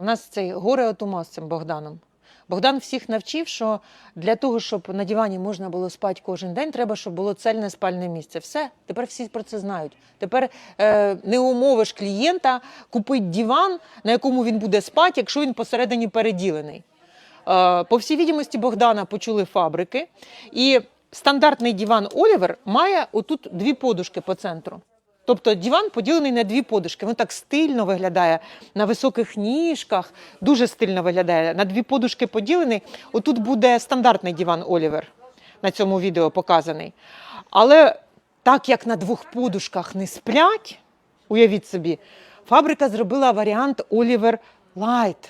У нас цей горе от ума з цим Богданом. Богдан всіх навчив, що для того, щоб на дивані можна було спати кожен день, треба, щоб було цельне спальне місце. Все, тепер всі про це знають. Тепер е, не умовиш клієнта купити диван, на якому він буде спати, якщо він посередині переділений. Е, По всій відомості Богдана почули фабрики, і стандартний диван Олівер має отут дві подушки по центру. Тобто диван поділений на дві подушки. Він так стильно виглядає на високих ніжках, дуже стильно виглядає. На дві подушки поділений. Отут буде стандартний диван Олівер на цьому відео показаний. Але так як на двох подушках не сплять, уявіть собі, фабрика зробила варіант Олівер Лайт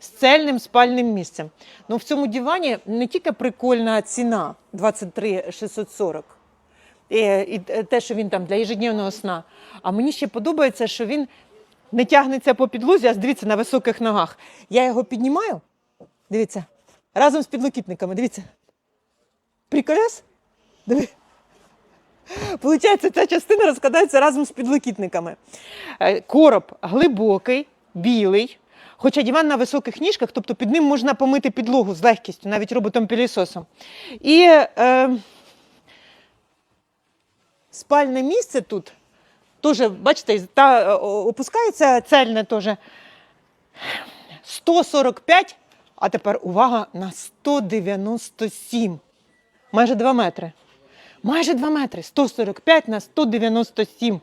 з цельним спальним місцем. Ну, в цьому дивані не тільки прикольна ціна 23 640, і, те, що він там для ежедневного сна. А мені ще подобається, що він не тягнеться по підлозі, а дивіться на високих ногах. Я його піднімаю, дивіться, разом з підлокітниками. Дивіться. Приколяс? Диви. Получається, ця частина розкладається разом з підлокітниками. Е, Короб глибокий, білий. Хоча диван на високих ніжках, тобто під ним можна помити підлогу з легкістю, навіть роботом пілісосом. І е, спальне місце тут теж, бачите, та, е, опускається цельне теж 145, а тепер увага на 197. Майже 2 метри. Майже 2 метри. 145 на 197.